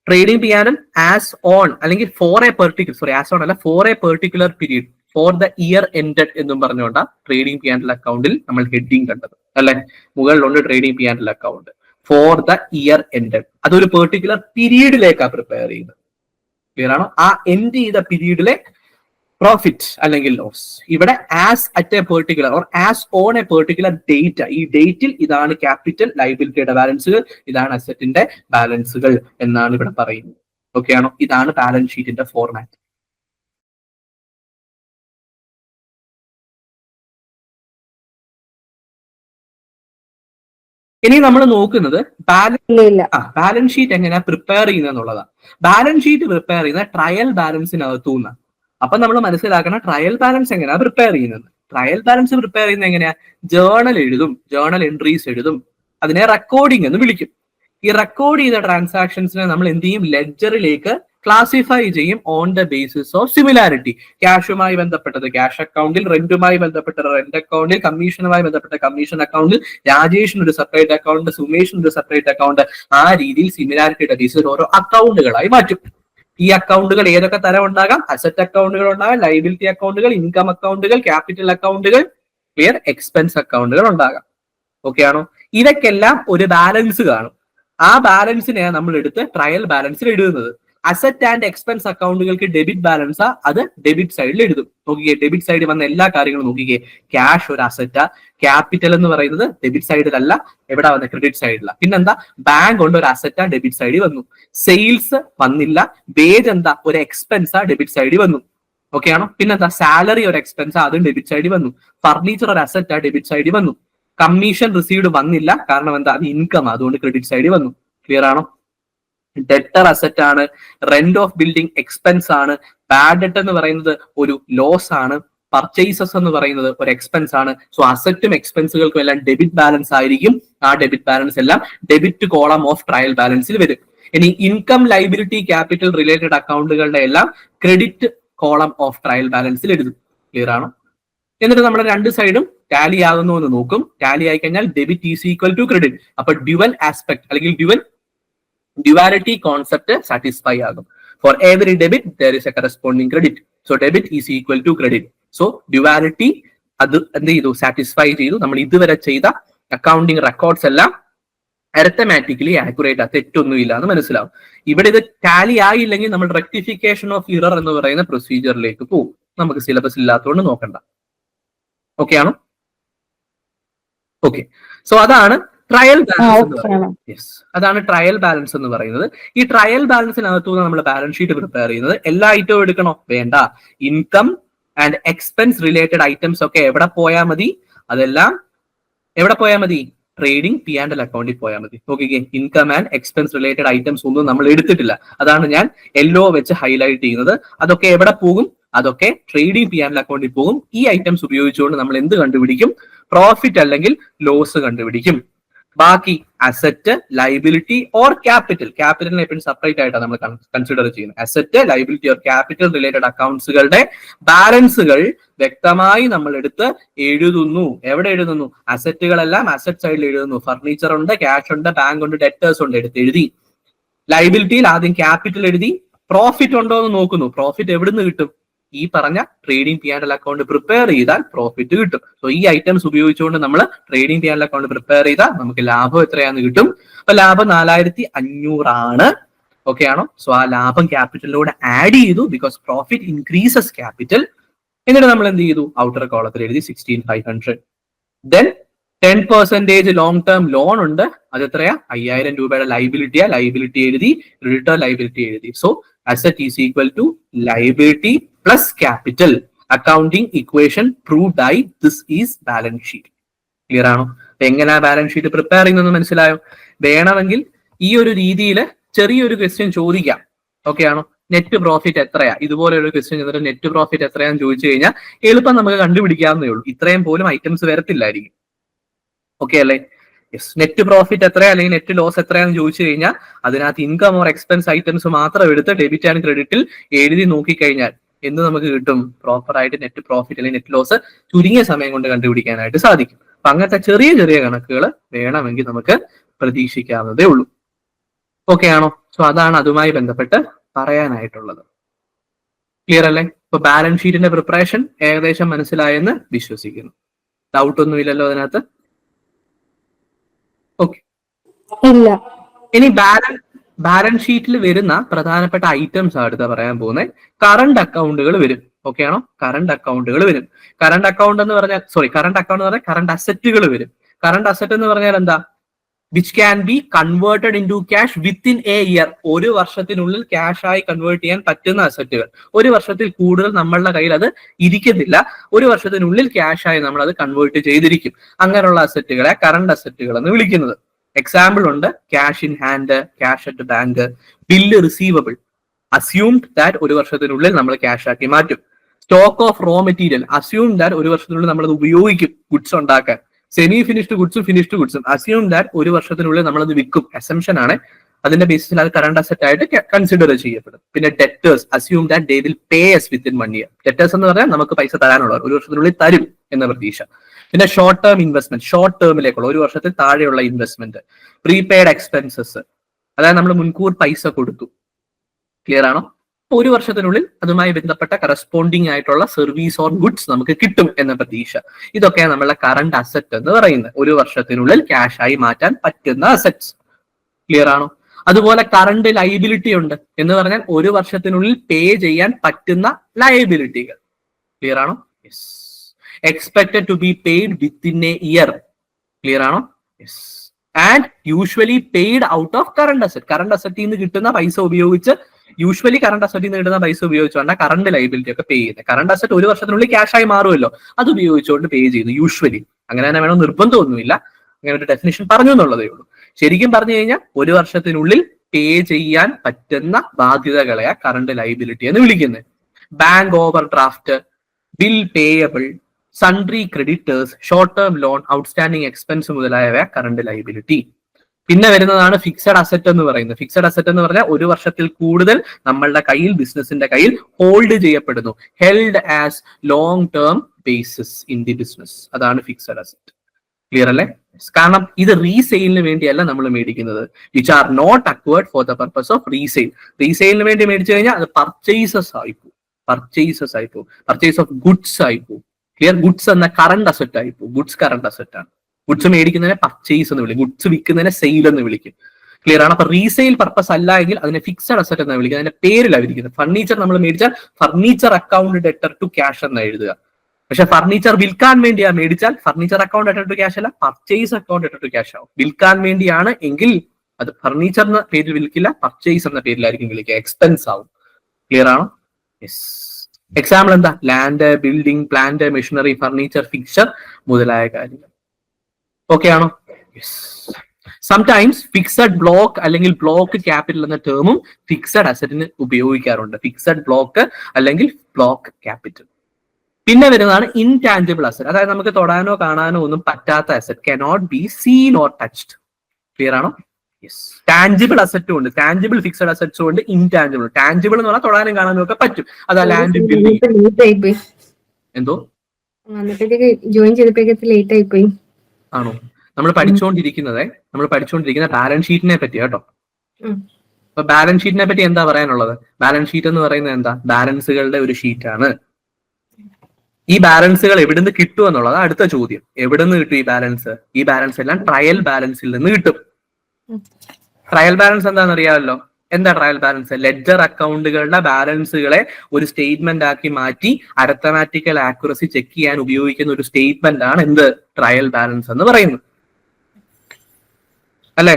ട്രേഡിംഗ് ചെയ്യാനും ആസ് ഓൺ അല്ലെങ്കിൽ for a particular sorry as on അല്ല for a particular period for the year ended എന്നും പറഞ്ഞുകൊണ്ട് ട്രേഡിംഗ് പിയാൻഡൽ അക്കൗണ്ടിൽ നമ്മൾ ഹെഡിങ് കണ്ടത്. അല്ലെ? മുകളിലുണ്ട് trading P and L account for the year ended അതൊരു പെർട്ടിക്കുലർ പീരീഡിലേക്കാണ് പ്രിപ്പയർ ചെയ്യുന്നത്. ക്ലിയർ ആണോ? ആ എൻഡ് ചെയ്ത പീരീഡിലെ പ്രോഫിറ്റ് അല്ലെങ്കിൽ ലോസ് ഇവിടെ as at a particular or as on a particular date ഈ ഡേറ്റിൽ ഇതാണ് ക്യാപിറ്റൽ ലൈബിലിറ്റിയുടെ ബാലൻസുകൾ ഇതാണ് അസറ്റിന്റെ ബാലൻസുകൾ എന്നാണ് ഇവിടെ പറയുന്നത്. ഓക്കെ ആണോ? ഇതാണ് ബാലൻസ് ഷീറ്റിന്റെ ഫോർമാറ്റ് ഇനി നമ്മൾ നോക്കുന്നത് ബാലൻസ് ബാലൻസ് ഷീറ്റ് എങ്ങനെയാ പ്രിപ്പയർ ചെയ്യുന്നത് എന്നുള്ളതാണ് ബാലൻസ് ഷീറ്റ് പ്രിപ്പയർ ചെയ്യുന്ന ട്രയൽ ബാലൻസിനകത്തു നിന്നാണ് അപ്പൊ നമ്മൾ മനസ്സിലാക്കണം ട്രയൽ ബാലൻസ് എങ്ങനെയാ പ്രിപ്പയർ ചെയ്യുന്നത്. ട്രയൽ ബാലൻസ് പ്രിപ്പയർ ചെയ്യുന്നത് എങ്ങനെയാ? ജേണൽ എഴുതും ജേണൽ എൻട്രീസ് എഴുതും അതിനെ റെക്കോർഡിംഗ് എന്ന് വിളിക്കും. ഈ റെക്കോർഡ് ചെയ്ത ട്രാൻസാക്ഷൻസിനെ നമ്മൾ എന്ത് ചെയ്യും? ലെഡ്ജറിലേക്ക് ക്ലാസിഫൈ ചെയ്യും on the basis of similarity ക്യാഷുമായി ബന്ധപ്പെട്ടത് ക്യാഷ് അക്കൗണ്ടിൽ റെന്റുമായി ബന്ധപ്പെട്ട റെന്റ് അക്കൗണ്ടിൽ കമ്മീഷനുമായി ബന്ധപ്പെട്ട കമ്മീഷൻ അക്കൗണ്ടിൽ രാജേഷിന് ഒരു സെപ്പറേറ്റ് അക്കൗണ്ട് സുമേഷിന് ഒരു സെപ്പറേറ്റ് അക്കൗണ്ട് ആ രീതിയിൽ സിമിലാരിറ്റിയുടെ ബേസിൽ ഓരോ അക്കൗണ്ടുകളായി മാറ്റും. ഈ അക്കൗണ്ടുകൾ ഏതൊക്കെ തരം ഉണ്ടാകാം? അസറ്റ് അക്കൗണ്ടുകൾ ഉണ്ടാകാം ലൈബിലിറ്റി അക്കൗണ്ടുകൾ ഇൻകം അക്കൗണ്ടുകൾ ക്യാപിറ്റൽ അക്കൗണ്ടുകൾ ക്ലിയർ എക്സ്പെൻസ് അക്കൗണ്ടുകൾ ഉണ്ടാകാം. ഓക്കെ ആണോ? ഇതൊക്കെല്ലാം ഒരു ബാലൻസ് കാണും. ആ ബാലൻസിനെയാണ് നമ്മൾ എടുത്ത് ട്രയൽ ബാലൻസിൽ എഴുതുന്നത് അസറ്റ് ആൻഡ് എക്സ്പെൻസ് അക്കൗണ്ടുകൾക്ക് ഡെബിറ്റ് ബാലൻസാ അത് ഡെബിറ്റ് സൈഡിൽ എഴുതും. നോക്കിക്കേ ഡെബിറ്റ് സൈഡിൽ വന്ന എല്ലാ കാര്യങ്ങളും നോക്കിക്കേ. ക്യാഷ് ഒരു അസറ്റാ ക്യാപിറ്റൽ എന്ന് പറയുന്നത് ഡെബിറ്റ് സൈഡിലല്ല എവിടെ വന്ന ക്രെഡിറ്റ് സൈഡിലാണ് പിന്നെന്താ ബാങ്ക് കൊണ്ട് ഒരു അസറ്റാ ഡെബിറ്റ് സൈഡിൽ വന്നു. സെയിൽസ് വന്നില്ല വേജ് എന്താ ഒരു എക്സ്പെൻസാ ഡെബിറ്റ് സൈഡിൽ വന്നു. ഓക്കെ ആണോ? പിന്നെന്താ സാലറി ഒരു എക്സ്പെൻസാ അതും ഡെബിറ്റ് സൈഡിൽ വന്നു. ഫർണിച്ചർ ഒരു അസറ്റാ ഡെബിറ്റ് സൈഡിൽ വന്നു. കമ്മീഷൻ റിസീവ്ഡ് വന്നില്ല കാരണം എന്താ അത് ഇൻകം അതുകൊണ്ട് ക്രെഡിറ്റ് സൈഡിൽ വന്നു. ക്ലിയർ ആണോ? ഡെറ്റർ അസറ്റ് ആണ്. റെന്റ് ഓഫ് ബിൽഡിംഗ് എക്സ്പെൻസ് ആണ്. ബാഡ് ഡെറ്റ് എന്ന് പറയുന്നത് ഒരു ലോസ് ആണ്. പർച്ചേസസ് എന്ന് പറയുന്നത് ഒരു എക്സ്പെൻസ് ആണ്. സോ അസറ്റും എക്സ്പെൻസുകൾക്കും എല്ലാം ഡെബിറ്റ് ബാലൻസ് ആയിരിക്കും. ആ ഡെബിറ്റ് ബാലൻസ് എല്ലാം ഡെബിറ്റ് കോളം ഓഫ് ട്രയൽ ബാലൻസിൽ വരും. ഇനി ഇൻകം ലൈബിലിറ്റി ക്യാപിറ്റൽ റിലേറ്റഡ് അക്കൗണ്ടുകളുടെ എല്ലാം ക്രെഡിറ്റ് കോളം ഓഫ് ട്രയൽ ബാലൻസിൽ എഴുതും. ക്ലിയർ ആണോ? എന്നിട്ട് നമ്മുടെ രണ്ട് സൈഡും ടാലി ആകുന്നു എന്ന് നോക്കും. ടാലി ആയി കഴിഞ്ഞാൽ debit is equal to credit അപ്പൊ ഡ്യുവൽ ആസ്പെക്ട് അല്ലെങ്കിൽ ഡ്യുവൽ ഡ്യുവാലിറ്റി കോൺസെപ്റ്റ് സാറ്റിസ്ഫൈ ആകും. For every debit there is a corresponding credit so debit is equal to credit so duality അത് എന്ത് ചെയ്തു? സാറ്റിസ്ഫൈ ചെയ്തു. നമ്മൾ ഇതുവരെ ചെയ്ത അക്കൗണ്ടിങ് റെക്കോർഡ്സ് എല്ലാം അരത്തമാറ്റിക്കലി ആക്യുറേറ്റ് ആ. തെറ്റൊന്നുമില്ല എന്ന് മനസ്സിലാവും. ഇവിടെ ഇത് ടാലി ആയില്ലെങ്കിൽ നമ്മൾ റെക്ടിഫിക്കേഷൻ ഓഫ് ഇറർ എന്ന് പറയുന്ന പ്രൊസീജിയറിലേക്ക് പോകും. നമുക്ക് സിലബസ് ഇല്ലാത്തതുകൊണ്ട് നോക്കണ്ട. ഓക്കെ ആണോ? ഓക്കെ സോ അതാണ് ട്രയൽ ബാലൻസ് അതാണ് ട്രയൽ ബാലൻസ് എന്ന് പറയുന്നത്. ഈ ട്രയൽ ബാലൻസിനകത്തുനിന്ന് നമ്മൾ ബാലൻസ് ഷീറ്റ് പ്രിപ്പയർ ചെയ്യുന്നത് എല്ലാ ഐറ്റവും എടുക്കണോ? വേണ്ട. Income and expense related items ഒക്കെ എവിടെ പോയാൽ മതി? അതെല്ലാം എവിടെ പോയാൽ മതി? ട്രേഡിംഗ് പി ആൻഡ് എൽ അക്കൗണ്ടിൽ പോയാൽ മതി. നോക്കിക്കേ. Income and expense related items ഒന്നും നമ്മൾ എടുത്തിട്ടില്ല. അതാണ് ഞാൻ യെല്ലോ വെച്ച് ഹൈലൈറ്റ് ചെയ്യുന്നത്. അതൊക്കെ എവിടെ പോകും? അതൊക്കെ ട്രേഡിംഗ് പി ആൻഡ് അക്കൗണ്ടിൽ പോകും. ഈ ഐറ്റംസ് ഉപയോഗിച്ചുകൊണ്ട് നമ്മൾ എന്ത് കണ്ടുപിടിക്കും? പ്രോഫിറ്റ് അല്ലെങ്കിൽ ലോസ് കണ്ടുപിടിക്കും. ബാക്കി അസറ്റ് ലൈബിലിറ്റി ഓർ ക്യാപിറ്റൽ ക്യാപിറ്റലിനെ എപ്പോഴും സെപ്പറേറ്റ് ആയിട്ടാണ് നമ്മൾ കൺസിഡർ ചെയ്യുന്നത്. Asset liability or capital related അക്കൗണ്ട്സുകളുടെ ബാലൻസുകൾ വ്യക്തമായി നമ്മൾ എടുത്ത് എഴുതുന്നു. എവിടെ എഴുതുന്നു? അസറ്റുകളെല്ലാം അസറ്റ് സൈഡിൽ എഴുതുന്നു. ഫർണിച്ചർ ഉണ്ട് ക്യാഷ് ഉണ്ട് ബാങ്ക് ഉണ്ട് ഡെറ്റേഴ്സ് ഉണ്ട് എടുത്ത് എഴുതി. ലൈബിലിറ്റിയിൽ ആദ്യം ക്യാപിറ്റൽ എഴുതി. പ്രോഫിറ്റ് ഉണ്ടോ എന്ന് നോക്കുന്നു. പ്രോഫിറ്റ് എവിടുന്ന് കിട്ടും? ഈ പറഞ്ഞ trading P and account prepare ചെയ്താൽ പ്രോഫിറ്റ് കിട്ടും. സോ ഈ ഐറ്റംസ് ഉപയോഗിച്ചുകൊണ്ട് നമ്മൾ trading P and account prepare ചെയ്താൽ നമുക്ക് ലാഭം എത്രയാന്ന് കിട്ടും. അപ്പൊ ലാഭം നാലായിരത്തി അഞ്ഞൂറാണ് ഓക്കെ ആണോ? സോ ആ ലാഭം ക്യാപിറ്റലിലൂടെ ആഡ് ചെയ്തു ബിക്കോസ് പ്രോഫിറ്റ് ഇൻക്രീസസ് ക്യാപിറ്റൽ എന്നിട്ട് നമ്മൾ എന്ത് ചെയ്തു? ഔട്ടർ കോളത്തിൽ എഴുതി sixteen five hundred then ten percentage long term loan ഉണ്ട്. അത് എത്രയാ അയ്യായിരം രൂപയുടെ ലൈബിലിറ്റിയാ ലൈബിലിറ്റി എഴുതി റിട്ടേൺ ലൈബിലിറ്റി എഴുതി. So asset is equal to liability plus capital. Accounting equation proved ആയി this is balance sheet clear ആണോ? എങ്ങനെ ബാലൻസ് ഷീറ്റ് പ്രിപ്പയർ ചെയ്യുന്നതെന്ന് മനസ്സിലായോ? വേണമെങ്കിൽ ഈ ഒരു രീതിയിൽ ചെറിയൊരു ക്വസ്റ്റ്യൻ ചോദിക്കാം. ഓക്കെ ആണോ? നെറ്റ് പ്രോഫിറ്റ് എത്രയാ? ഇതുപോലെയുള്ള ക്വസ്റ്റ്യൻ ചെന്നിട്ട് നെറ്റ് പ്രോഫിറ്റ് എത്രയാന്ന് ചോദിച്ചു കഴിഞ്ഞാൽ എളുപ്പം നമുക്ക് കണ്ടുപിടിക്കാവുന്നേ ഉള്ളൂ. ഇത്രയും പോലും ഐറ്റംസ് വരത്തില്ലായിരിക്കും. ഓക്കെ അല്ലേ? നെറ്റ് പ്രോഫിറ്റ് എത്ര അല്ലെങ്കിൽ നെറ്റ് ലോസ് എത്രയാന്ന് ചോദിച്ചു കഴിഞ്ഞാൽ അതിനകത്ത് ഇൻകം ഓർ എക്സ്പെൻസ് ഐറ്റംസ് മാത്രം എടുത്ത് ഡെബിറ്റ് ആൻഡ് ക്രെഡിറ്റിൽ എഴുതി നോക്കിക്കഴിഞ്ഞാൽ എന്ത് നമുക്ക് കിട്ടും? പ്രോപ്പർ ആയിട്ട് നെറ്റ് പ്രോഫിറ്റ് അല്ലെങ്കിൽ നെറ്റ് ലോസ് ചുരുങ്ങിയ സമയം കൊണ്ട് കണ്ടുപിടിക്കാനായിട്ട് സാധിക്കും. അപ്പൊ അങ്ങനത്തെ ചെറിയ ചെറിയ കണക്കുകൾ വേണമെങ്കിൽ നമുക്ക് പ്രതീക്ഷിക്കാവുന്നതേ ഉള്ളൂ. ഓക്കെ ആണോ? സോ അതാണ് അതുമായി ബന്ധപ്പെട്ട് പറയാനായിട്ടുള്ളത്. ക്ലിയർ അല്ലേ? ഇപ്പൊ ബാലൻസ് ഷീറ്റിന്റെ പ്രിപ്പറേഷൻ ഏകദേശം മനസ്സിലായെന്ന് വിശ്വസിക്കുന്നു. ഡൗട്ട് ഒന്നുമില്ലല്ലോ അതിനകത്ത്. ഓക്കെ ഇല്ല. ഇനി ബാലൻസ് ബാലൻസ് ഷീറ്റിൽ വരുന്ന പ്രധാനപ്പെട്ട ഐറ്റംസ് ആണ് അടുത്ത പറയാൻ പോകുന്നത് കറണ്ട് അക്കൗണ്ടുകൾ വരും. ഓക്കെ ആണോ? കറണ്ട് അക്കൗണ്ടുകൾ വരും. കറണ്ട് അക്കൗണ്ട് എന്ന് പറഞ്ഞാൽ സോറി കറണ്ട് അക്കൗണ്ട് എന്ന് പറഞ്ഞാൽ കറണ്ട് അസറ്റുകൾ വരും. കറണ്ട് അസറ്റ് എന്ന് പറഞ്ഞാൽ എന്താ? Which can be converted into cash within a year ഒരു വർഷത്തിനുള്ളിൽ ക്യാഷ് ആയി കൺവേർട്ട് ചെയ്യാൻ പറ്റുന്ന അസറ്റുകൾ ഒരു വർഷത്തിൽ കൂടുതൽ നമ്മളുടെ കയ്യിൽ അത് ഇരിക്കുന്നില്ല. ഒരു വർഷത്തിനുള്ളിൽ ക്യാഷ് ആയി നമ്മൾ അത് കൺവേർട്ട് ചെയ്തിരിക്കും. അങ്ങനെയുള്ള അസറ്റുകളെ കറണ്ട് അസറ്റുകൾ എന്ന് വിളിക്കുന്നത്. എക്സാമ്പിൾ ഉണ്ട്. Cash in hand cash at bank bill receivable assumed that ഒരു വർഷത്തിനുള്ളിൽ നമ്മൾ ക്യാഷ് ആക്കി മാറ്റും. Stock of raw material assume that ഒരു വർഷത്തിനുള്ളിൽ നമ്മൾ അത് ഉപയോഗിക്കും. ഗുഡ്സ് ഉണ്ടാക്കാൻ. സെമി ഫിനിഷ്ഡ് ഗുഡ്സും ഫിനിഷ്ഡ് ഗുഡ്സും അസ്യൂം ദാറ്റ് ഒരു വർഷത്തിനുള്ളിൽ നമ്മളത് വിൽക്കും. അസംഷൻ ആണ്. അതിന്റെ ബേസിസിൽ അത് കറണ്ട് അസറ്റ് ആയിട്ട് കൺസിഡർ ചെയ്യപ്പെടും. പിന്നെ debtors assume that they will pay us within one year debtors എന്ന് പറഞ്ഞാൽ നമുക്ക് പൈസ തരാനുള്ളവർ ഒരു വർഷത്തിനുള്ളിൽ തരും എന്ന പ്രതീക്ഷ. പിന്നെ ഷോർട്ട് ടേം ഇൻവെസ്റ്റ്മെന്റ് ഷോർട്ട് ടേമിലേക്കുള്ള ഒരു വർഷത്തിൽ താഴെയുള്ള ഇൻവെസ്റ്റ്മെന്റ് പ്രീപെയ്ഡ് എക്സ്പെൻസസ് അതായത് നമ്മൾ മുൻകൂർ പൈസ കൊടുത്തു. ക്ലിയർ ആണോ? ഒരു വർഷത്തിനുള്ളിൽ അതുമായി ബന്ധപ്പെട്ട കറസ്പോണ്ടിങ് ആയിട്ടുള്ള സർവീസ് ഓർ ഗുഡ്സ് നമുക്ക് കിട്ടും എന്ന പ്രതീക്ഷ. ഇതൊക്കെയാണ് നമ്മളെ കറണ്ട് അസറ്റ് എന്ന് പറയുന്നത്. ഒരു വർഷത്തിനുള്ളിൽ ക്യാഷ് ആയി മാറ്റാൻ പറ്റുന്ന അസറ്റ്സ് ക്ലിയർ ആണോ? അതുപോലെ കറണ്ട് ലൈബിലിറ്റി ഉണ്ട് എന്ന് പറഞ്ഞാൽ ഒരു വർഷത്തിനുള്ളിൽ പേ ചെയ്യാൻ പറ്റുന്ന ലയബിലിറ്റികൾ ക്ലിയർ ആണോ? Yes expected to be paid within a year clear ആണോ? Yes and usually paid out of current asset current അസറ്റിൽ നിന്ന് കിട്ടുന്ന പൈസ ഉപയോഗിച്ച് യൂഷ്വലി കറണ്ട് അസറ്റിൽ നേടുന്ന പൈസ ഉപയോഗിച്ചുകൊണ്ട് കറണ്ട് ലൈബിലിറ്റി ഒക്കെ പേ ചെയ്യുന്നത്. കറണ്ട് അസറ്റ് ഒരു വർഷത്തിനുള്ളിൽ ക്യാഷ് ആയി മാറുമല്ലോ. അത് ഉപയോഗിച്ചുകൊണ്ട് പേ ചെയ്യുന്നു യൂഷ്വലി അങ്ങനെ തന്നെ വേണം നിർബന്ധമൊന്നുമില്ല. അങ്ങനെ ഒരു ഡെഫിനേഷൻ പറഞ്ഞു എന്നുള്ളതേ ഉള്ളൂ. ശരിക്കും പറഞ്ഞു കഴിഞ്ഞാൽ ഒരു വർഷത്തിനുള്ളിൽ പേ ചെയ്യാൻ പറ്റുന്ന ബാധ്യതകളെയാ കറണ്ട് ലൈബിലിറ്റി എന്ന് വിളിക്കുന്നത്. Bank overdraft bill payable sundry creditors short term loan outstanding expense മുതലായവ കറണ്ട് ലൈബിലിറ്റി പിന്നെ വരുന്നതാണ് ഫിക്സഡ് അസറ്റ് എന്ന് പറയുന്നത്. ഫിക്സഡ് അസറ്റ് എന്ന് പറഞ്ഞാൽ ഒരു വർഷത്തിൽ കൂടുതൽ നമ്മളുടെ കയ്യിൽ ബിസിനസിന്റെ കയ്യിൽ ഹോൾഡ് ചെയ്യപ്പെടുന്നു. Held as long term basis in the business അതാണ് ഫിക്സഡ് അസറ്റ് ക്ലിയർ അല്ലേ? കാരണം ഇത് റീസെയിലിന് വേണ്ടിയല്ല നമ്മൾ മേടിക്കുന്നത്. Which are not acquired for the purpose of resale റീസെയിലിന് വേണ്ടി മേടിച്ചു കഴിഞ്ഞാൽ അത് പർച്ചേസസ് ആയിപ്പോ പർച്ചേസസ് ആയിപ്പോ പർച്ചേസ് ഓഫ് ഗുഡ്സ് ആയിപ്പോ ക്ലിയർ ഗുഡ്സ് എന്ന കറണ്ട് അസറ്റ് ആയിപ്പോ ഗുഡ്സ് കറണ്ട് അസറ്റ് ആണ്. ഗുഡ്സ് മേടിക്കുന്നതിനെ പർച്ചേസ് എന്ന് വിളിക്കും. ഗുഡ്സ് വിൽക്കുന്നതിനെ സെയിൽ എന്ന് വിളിക്കും. ക്ലിയർ ആണ്? അപ്പൊ റീസെയിൽ പർപ്പസ് അല്ല എങ്കിൽ അതിനെ ഫിക്സഡ് അസറ്റ് എന്ന് വിളിക്കുക അതിന്റെ പേരിലാണ് വിളിക്കുന്നത് ഫർണിച്ചർ നമ്മൾ മേടിച്ചാൽ furniture account debtor to cash എന്ന് എഴുതുക. പക്ഷെ ഫർണിച്ചർ വിൽക്കാൻ വേണ്ടിയാ മേടിച്ചാൽ furniture account debtor to cash അല്ല purchase account debtor to cash ആവും. വിൽക്കാൻ വേണ്ടിയാണ് എങ്കിൽ അത് ഫർണിച്ചർ എന്ന പേരിൽ വിൽക്കില്ല പർച്ചേസ് എന്ന പേരിലായിരിക്കും വിളിക്കുക. എക്സ്പെൻസ് ആവും. ക്ലിയർ ആണോ? യെസ് എക്സാമ്പിൾ എന്താ? Land building plant machinery furniture fixture മുതലായ കാര്യങ്ങൾ. ഓക്കെ ആണോ? സംസ് സംടൈംസ് ഫിക്സഡ് ബ്ലോക്ക് അല്ലെങ്കിൽ ബ്ലോക്ക് ക്യാപിറ്റൽ എന്ന ടേമും ഫിക്സഡ് അസറ്റിന് ഉപയോഗിക്കാറുണ്ട്. ഫിക്സഡ് ബ്ലോക്ക് അല്ലെങ്കിൽ ബ്ലോക്ക് ക്യാപിറ്റൽ പിന്നെ വരുന്നതാണ് ഇൻടാഞ്ചിബിൾ അസറ്റ് അതായത് നമുക്ക് തൊടാനോ കാണാനോ ഒന്നും പറ്റാത്ത asset cannot be seen or touched clear ആണോ? ടാഞ്ചിബിൾ അസറ്റും ഉണ്ട്. ടാഞ്ചിബിൾ ഫിക്സഡ് അസറ്റ്സും ഉണ്ട് ഇൻടാഞ്ചിബിൾ ടാഞ്ചിബിൾ എന്ന് പറഞ്ഞാൽ തൊടാനും കാണാനും ഒക്കെ പറ്റും. അതാ ലാൻഡ് ബിൽഡിംഗ് എന്തോ? ജോയിൻ ചെയ്തപ്പോഴേക്കും ലേറ്റ് ആയിപ്പോയി. ആണോ? നമ്മൾ പഠിച്ചുകൊണ്ടിരിക്കുന്നത് നമ്മൾ പഠിച്ചുകൊണ്ടിരിക്കുന്ന ബാലൻസ് ഷീറ്റിനെ പറ്റി കേട്ടോ. അപ്പൊ ബാലൻസ് ഷീറ്റിനെ പറ്റി എന്താ പറയാനുള്ളത്? ബാലൻസ് ഷീറ്റ് എന്ന് പറയുന്നത് എന്താ? ബാലൻസുകളുടെ ഒരു ഷീറ്റാണ് ഈ ബാലൻസുകൾ എവിടുന്ന് കിട്ടും എന്നുള്ളത് അടുത്ത ചോദ്യം. എവിടുന്ന് കിട്ടും ഈ ബാലൻസ് ഈ ബാലൻസ് എല്ലാം ട്രയൽ ബാലൻസിൽ നിന്ന് കിട്ടും. ട്രയൽ ബാലൻസ് എന്താണെന്ന് അറിയാമല്ലോ എന്താ ട്രയൽ ബാലൻസ് ലെഡ്ജർ അക്കൗണ്ടുകളുടെ ബാലൻസുകളെ ഒരു സ്റ്റേറ്റ്മെന്റ് ആക്കി മാറ്റി അരത്തമാറ്റിക്കൽ ആക്യുറസി ചെക്ക് ചെയ്യാൻ ഉപയോഗിക്കുന്ന ഒരു സ്റ്റേറ്റ്മെന്റ് ആണ് എന്ത്? ട്രയൽ ബാലൻസ് എന്ന് പറയുന്നത്. അല്ലെ?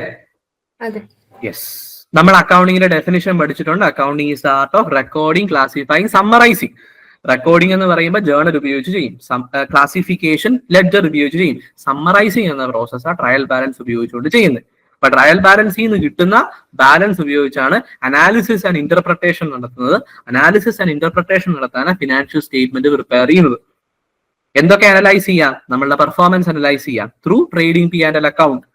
യെസ് നമ്മൾ അക്കൗണ്ടിങ്ങിന്റെ ഡെഫിനിഷൻ പഠിച്ചിട്ടുണ്ട്. Accounting is art of recording classifying summarising recording എന്ന് പറയുമ്പോൾ ജേണൽ ഉപയോഗിച്ച് ചെയ്യും. ക്ലാസിഫിക്കേഷൻ ലെഡ്ജർ ഉപയോഗിച്ച് ചെയ്യും. സമ്മറൈസിങ് എന്ന പ്രോസസ്സാണ് ട്രയൽ ബാലൻസ് ഉപയോഗിച്ചുകൊണ്ട് ചെയ്യുന്നത്. അപ്പൊ ട്രയൽ ബാലൻസിൽ നിന്ന് കിട്ടുന്ന ബാലൻസ് ഉപയോഗിച്ചാണ് അനാലിസിസ് ആൻഡ് ഇന്റർപ്രിട്ടേഷൻ നടത്തുന്നത്. അനാലിസിസ് ആൻഡ് ഇന്റർപ്രിട്ടേഷൻ നടത്താനാണ് ഫിനാൻഷ്യൽ സ്റ്റേറ്റ്മെന്റ് പ്രിപ്പയർ ചെയ്യുന്നത്. എന്തൊക്കെ അനലൈസ് ചെയ്യാം? നമ്മളുടെ പെർഫോമൻസ് അനലൈസ് ചെയ്യാം. Through trading P and L account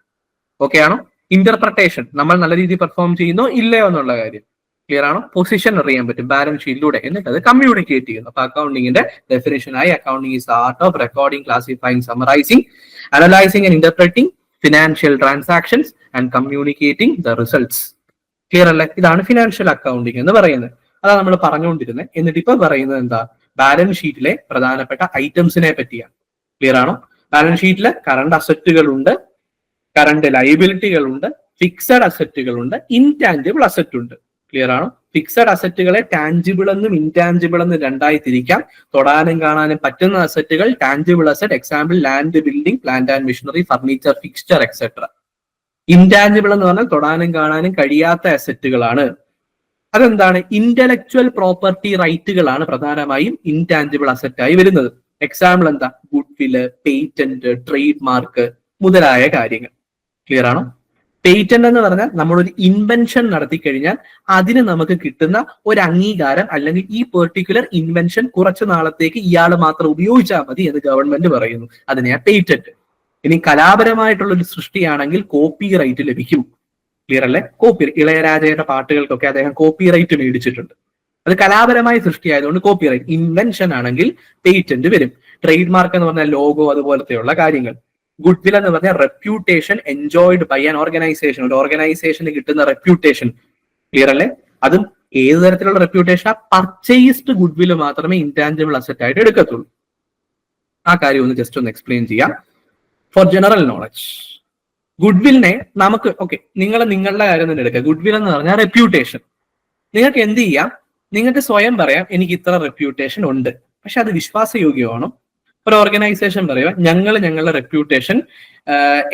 okay ആണോ? ഇന്റർപ്രിട്ടേഷൻ നമ്മൾ നല്ല രീതിയിൽ പെർഫോം ചെയ്യുന്നോ ഇല്ലയോ എന്നുള്ള കാര്യം. ക്ലിയർ ആണോ? പൊസിഷൻ അറിയാൻ പറ്റും. ബാലൻസ് ഷീറ്റിലൂടെ. എന്നിട്ട് അത് കമ്മ്യൂണിക്കേറ്റ് ചെയ്യുന്നു. അപ്പൊ അക്കൗണ്ടിങ്ങിന്റെ ഡെഫിനേഷൻ ആയി accounting is art of recording classifying summarising analysing and interpreting financial transactions and communicating the results clear അല്ലേ? ഇതാണ് ഫിനാൻഷ്യൽ അക്കൗണ്ടിങ് എന്ന് പറയുന്നത്. അതാണ് നമ്മൾ പറഞ്ഞുകൊണ്ടിരുന്നത് എന്നിട്ട് ഇപ്പൊ പറയുന്നത് എന്താ? ബാലൻസ് ഷീറ്റിലെ പ്രധാനപ്പെട്ട ഐറ്റംസിനെ പറ്റിയാണ്. ക്ലിയർ ആണോ? ബാലൻസ് ഷീറ്റിൽ കറണ്ട് അസറ്റുകൾ ഉണ്ട് കറണ്ട് ലൈബിലിറ്റികൾ ഉണ്ട് ഫിക്സഡ് അസറ്റുകൾ ഉണ്ട് ഇൻടാൻജിബിൾ അസറ്റ് ഉണ്ട്. ക്ലിയർ ആണോ? ഫിക്സഡ് അസറ്റുകളെ ടാഞ്ചിബിൾ എന്നും ഇൻടാഞ്ചിബിൾ എന്നും രണ്ടായി തിരിക്കാം. തൊടാനും കാണാനും പറ്റുന്ന അസറ്റുകൾ tangible asset example land building plant and machinery furniture fixture etcetera intangible എന്ന് പറഞ്ഞാൽ തൊടാനും കാണാനും കഴിയാത്ത അസറ്റുകളാണ് അതെന്താണ്? ഇന്റലക്ച്വൽ പ്രോപ്പർട്ടി റൈറ്റുകളാണ് പ്രധാനമായും ഇൻടാഞ്ചിബിൾ അസറ്റായി വരുന്നത്. എക്സാമ്പിൾ എന്താ? Goodwill patent trademark മുതലായ കാര്യങ്ങൾ. ക്ലിയർ ആണോ? പേറ്റന്റ് എന്ന് പറഞ്ഞാൽ നമ്മളൊരു ഇൻവെൻഷൻ നടത്തി കഴിഞ്ഞാൽ അതിന് നമുക്ക് കിട്ടുന്ന ഒരു അംഗീകാരം അല്ലെങ്കിൽ ഈ പെർട്ടിക്കുലർ ഇൻവെൻഷൻ കുറച്ചു നാളത്തേക്ക് ഇയാൾ മാത്രം ഉപയോഗിച്ചാൽ മതി എന്ന് ഗവൺമെന്റ് പറയുന്നു. അതിനെയാ പേറ്റന്റ് ഇനി കലാപരമായിട്ടുള്ള ഒരു സൃഷ്ടിയാണെങ്കിൽ കോപ്പി റൈറ്റ് ലഭിക്കും. ക്ലിയർ അല്ലേ? കോപ്പി ഇളയരാജയുടെ പാട്ടുകൾക്കൊക്കെ അദ്ദേഹം കോപ്പി റൈറ്റ് മേടിച്ചിട്ടുണ്ട്. അത് കലാപരമായ സൃഷ്ടിയായതുകൊണ്ട് കോപ്പി റൈറ്റ് ഇൻവെൻഷൻ ആണെങ്കിൽ പേറ്റന്റ് വരും. ട്രേഡ് മാർക്ക് എന്ന് പറഞ്ഞാൽ ലോഗോ അതുപോലത്തെയുള്ള കാര്യങ്ങൾ. ഗുഡ് വിൽ എന്ന് പറഞ്ഞാൽ reputation enjoyed by an organisation ഒരു ഓർഗനൈസേഷന് കിട്ടുന്ന റെപ്യൂട്ടേഷൻ ക്ലിയർ അല്ലേ? അതും ഏത് തരത്തിലുള്ള റെപ്യൂട്ടേഷൻ ആ? പർച്ചേസ്ഡ് ഗുഡ് വിൽ മാത്രമേ ഇൻടാഞ്ചിബിൾ അസറ്റ് ആയിട്ട് എടുക്കത്തുള്ളൂ. ആ കാര്യം ഒന്ന് ജസ്റ്റ് ഒന്ന് എക്സ്പ്ലെയിൻ ചെയ്യാം. ഫോർ ജനറൽ നോളജ് ഗുഡ് വില്ലിനെ നമുക്ക് ഓക്കെ നിങ്ങൾ നിങ്ങളുടെ കാര്യം തന്നെ എടുക്കുക. ഗുഡ് വിൽ എന്ന് പറഞ്ഞാൽ റെപ്യൂട്ടേഷൻ നിങ്ങൾക്ക് എന്ത് ചെയ്യാം? നിങ്ങൾക്ക് സ്വയം പറയാം എനിക്ക് ഇത്ര റെപ്യൂട്ടേഷൻ ഉണ്ട്. പക്ഷെ അത് വിശ്വാസയോഗ്യമാണോ? ഒരു ഓർഗനൈസേഷൻ പറയുക ഞങ്ങൾ ഞങ്ങളുടെ റെപ്യൂട്ടേഷൻ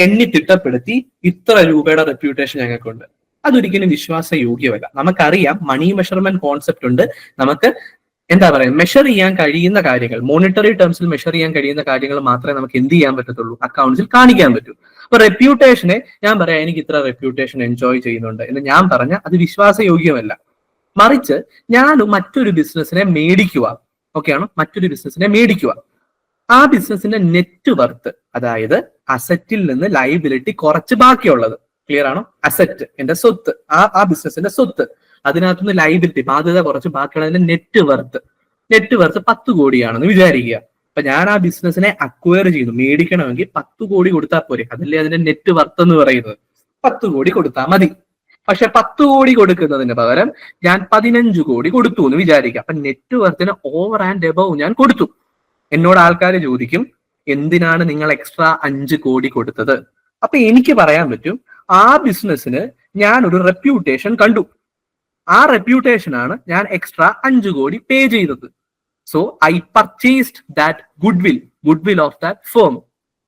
എണ്ണി തിട്ടപ്പെടുത്തി ഇത്ര രൂപയുടെ റെപ്യൂട്ടേഷൻ ഞങ്ങൾക്കുണ്ട്. അതൊരിക്കലും വിശ്വാസയോഗ്യമല്ല. നമുക്കറിയാം മണി മെഷർമെന്റ് കോൺസെപ്റ്റ് ഉണ്ട്. നമുക്ക് എന്താ പറയുക മെഷർ ചെയ്യാൻ കഴിയുന്ന കാര്യങ്ങൾ മോണിറ്ററി ടേംസിൽ മെഷർ ചെയ്യാൻ കഴിയുന്ന കാര്യങ്ങൾ മാത്രമേ നമുക്ക് എന്ത് ചെയ്യാൻ പറ്റത്തുള്ളൂ? അക്കൗണ്ട്സിൽ കാണിക്കാൻ പറ്റൂ. അപ്പൊ റെപ്യൂട്ടേഷനെ ഞാൻ പറയാം എനിക്ക് ഇത്ര റെപ്യൂട്ടേഷൻ എൻജോയ് ചെയ്യുന്നുണ്ട് എന്ന് ഞാൻ പറഞ്ഞ അത് വിശ്വാസയോഗ്യമല്ല. മറിച്ച് ഞാൻ മറ്റൊരു ബിസിനസ്സിനെ മേടിക്കുക ഓക്കെയാണോ മറ്റൊരു ബിസിനസ്സിനെ മേടിക്കുക ആ ബിസിനസിന്റെ നെറ്റ് വർത്ത് അതായത് അസറ്റിൽ നിന്ന് ലൈബിലിറ്റി കുറച്ച് ബാക്കിയുള്ളത്. ക്ലിയർ ആണോ? അസറ്റ് എന്റെ സ്വത്ത് ആ ആ ബിസിനസിന്റെ സ്വത്ത്. അതിനകത്തുനിന്ന് ലൈബിലിറ്റി ബാധ്യത കുറച്ച് ബാക്കിയുള്ളതിന്റെ നെറ്റ് വർത്ത് നെറ്റ് വർത്ത് പത്ത് കോടിയാണെന്ന് വിചാരിക്കുക. അപ്പൊ ഞാൻ ആ ബിസിനസിനെ അക്വയർ ചെയ്യുന്നു. മേടിക്കണമെങ്കിൽ പത്ത് കോടി കൊടുത്താൽ പോരെ. അതല്ലേ അതിന്റെ നെറ്റ് വർത്ത് എന്ന് പറയുന്നത്. പത്ത് കോടി കൊടുത്താൽ മതി. പക്ഷെ പത്ത് കോടി കൊടുക്കുന്നതിന് പകരം ഞാൻ പതിനഞ്ച് കോടി കൊടുത്തു എന്ന് വിചാരിക്കാം അപ്പൊ നെറ്റ് വർത്തിന് ഓവർ ആൻഡ് എബവ് ഞാൻ കൊടുത്തു. എന്നോട് ആൾക്കാർ ചോദിക്കും എന്തിനാണ് നിങ്ങൾ എക്സ്ട്രാ അഞ്ച് കോടി കൊടുത്തത്? അപ്പൊ എനിക്ക് പറയാൻ പറ്റും ആ ബിസിനസ്സിന് ഞാൻ ഒരു റെപ്യൂട്ടേഷൻ കണ്ടു. ആ റെപ്യൂട്ടേഷൻ ആണ് ഞാൻ എക്സ്ട്രാ അഞ്ച് കോടി പേ ചെയ്തത്. So I purchased that goodwill goodwill of that firm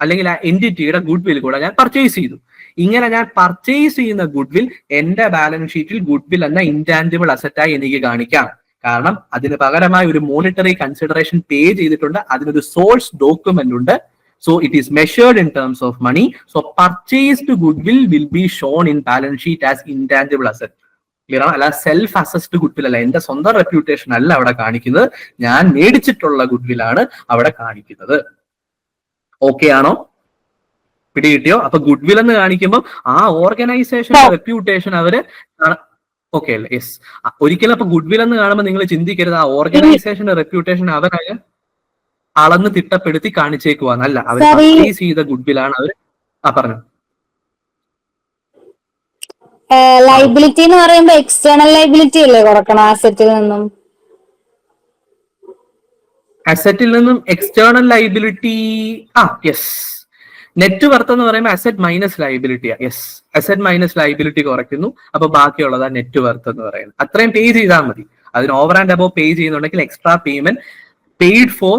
അല്ലെങ്കിൽ ആ എന്റിറ്റിയുടെ ഗുഡ് വിൽ കൂടെ ഞാൻ പർച്ചേസ് ചെയ്തു. ഇങ്ങനെ ഞാൻ പർച്ചേസ് ചെയ്യുന്ന ഗുഡ് വിൽ എന്റെ ബാലൻസ് ഷീറ്റിൽ ഗുഡ് വിൽ എന്ന ഇന്റാൻജിബിൾ അസറ്റായി എനിക്ക് കാണിക്കാം. കാരണം അതിന് പകരമായി ഒരു മോണിറ്ററി കൺസിഡറേഷൻ പേ ചെയ്തിട്ടുണ്ട്. അതിനൊരു സോഴ്സ് ഡോക്യുമെന്റ് ഉണ്ട്. So it is measured in terms of money so purchased goodwill will be shown in balance sheet as asset. Asset clear ആണ്? അല്ല സെൽഫ് അസസ്ഡ് ഗുഡ് വിൽ അല്ല. എന്റെ സ്വന്തം റെപ്യൂട്ടേഷൻ അല്ല അവിടെ കാണിക്കുന്നത്. ഞാൻ മേടിച്ചിട്ടുള്ള ഗുഡ് വിൽ ആണ് അവിടെ കാണിക്കുന്നത്. ഓക്കെ ആണോ? പിടി കിട്ടിയോ അപ്പൊ ഗുഡ് വിൽ എന്ന് കാണിക്കുമ്പോൾ ആ ഓർഗനൈസേഷൻ റെപ്യൂട്ടേഷൻ അവർ ഓക്കെ അല്ലേ യെസ് ഒരിക്കലും അപ്പൊ ഗുഡ് വിൽ എന്ന് കാണുമ്പോൾ നിങ്ങൾ ചിന്തിക്കരുത്. ആ ഓർഗനൈസേഷന്റെ റെപ്യൂട്ടേഷൻ അവരായ അളന്ന് തിട്ടപ്പെടുത്തി കാണിച്ചേക്കുവാന്നല്ല അവർ പർച്ചേസ് ചെയ്ത ഗുഡ് വിൽ ആണ് അവർ ആ പറഞ്ഞു. ലൈബിലിറ്റി എന്ന് പറയുമ്പോ എക്സ്റ്റേണൽ ലൈബിലിറ്റി അല്ലേ കൊടുക്കണം അസറ്റിൽ നിന്നും? അസറ്റിൽ നിന്നും എക്സ്റ്റേണൽ ലൈബിലിറ്റി ആ യെസ് നെറ്റ് വർത്ത് എന്ന് പറയുമ്പോൾ അസറ്റ് മൈനസ് ലൈബിലിറ്റിയാ യെസ് അസറ്റ് മൈനസ് ലൈബിലിറ്റി കുറയ്ക്കുന്നു. അപ്പൊ ബാക്കിയുള്ളതാണ് നെറ്റ് വർത്ത് എന്ന് പറയുന്നത്. അത്രയും പേ ചെയ്താൽ മതി. അതിന് ഓവർ ആൻഡ് അബോ പേ ചെയ്യുന്നുണ്ടെങ്കിൽ extra payment paid for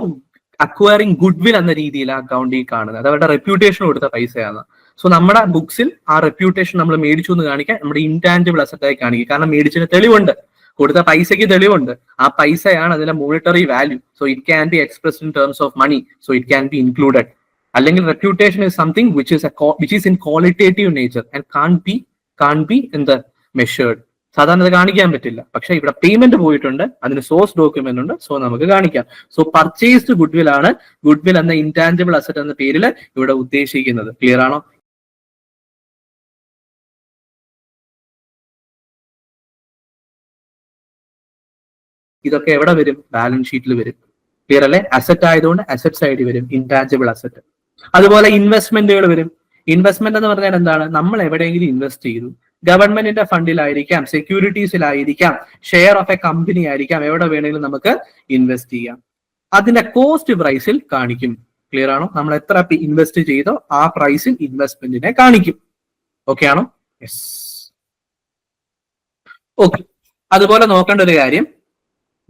acquiring goodwill എന്ന രീതിയിൽ അക്കൗണ്ടിൽ കാണുന്നത്. അത് അവരുടെ റെപ്യൂട്ടേഷൻ കൊടുത്ത പൈസയാണ് സോ നമ്മുടെ ബുക്സിൽ ആ റെപ്യൂട്ടേഷൻ നമ്മൾ മേടിച്ചു എന്ന് കാണിക്കാൻ നമ്മുടെ ഇൻടാൻജിബിൾ അസറ്റായി കാണിക്കും. കാരണം മേടിച്ചതിന് തെളിവുണ്ട്. കൊടുത്ത പൈസയ്ക്ക് തെളിവുണ്ട്. ആ പൈസയാണ് അതിന്റെ monetary value so it can be express in terms of money so it can be included അല്ലെങ്കിൽ reputation is something which is which is in qualitative nature and can be can be in the measured സാധാരണ അത് കാണിക്കാൻ പറ്റില്ല. പക്ഷെ ഇവിടെ payment പോയിട്ടുണ്ട് അതിന് source document ഉണ്ട് സോ നമുക്ക് കാണിക്കാം. സോ പർച്ചേസ്ഡ് ഗുഡ് വിൽ ആണ് ഗുഡ് വിൽ എന്ന ഇന്റാൻജിബിൾ അസറ്റ് എന്ന പേരിൽ ഇവിടെ ഉദ്ദേശിക്കുന്നത്. ക്ലിയർ ആണോ? ഇതൊക്കെ എവിടെ വരും? ബാലൻസ് ഷീറ്റിൽ വരും. ക്ലിയർ അല്ലെ? അസറ്റ് ആയതുകൊണ്ട് അസറ്റ് സൈഡിൽ വരും ഇൻടാഞ്ചിബിൾ അസറ്റ് അതുപോലെ ഇൻവെസ്റ്റ്മെന്റുകൾ വരും. ഇൻവെസ്റ്റ്മെന്റ് എന്ന് പറഞ്ഞാൽ എന്താണ്? നമ്മൾ എവിടെയെങ്കിലും ഇൻവെസ്റ്റ് ചെയ്തു. ഗവൺമെന്റിന്റെ ഫണ്ടിലായിരിക്കാം സെക്യൂരിറ്റീസിലായിരിക്കാം ഷെയർ ഓഫ് എ കമ്പനി ആയിരിക്കാം. എവിടെ വേണമെങ്കിലും നമുക്ക് ഇൻവെസ്റ്റ് ചെയ്യാം. അതിന്റെ കോസ്റ്റ് പ്രൈസിൽ കാണിക്കും. ക്ലിയർ ആണോ? നമ്മൾ എത്ര ഇൻവെസ്റ്റ് ചെയ്തോ ആ പ്രൈസിൽ ഇൻവെസ്റ്റ്മെന്റിനെ കാണിക്കും. ഓക്കെ ആണോ? യെസ് ഓക്കെ അതുപോലെ നോക്കേണ്ട ഒരു കാര്യം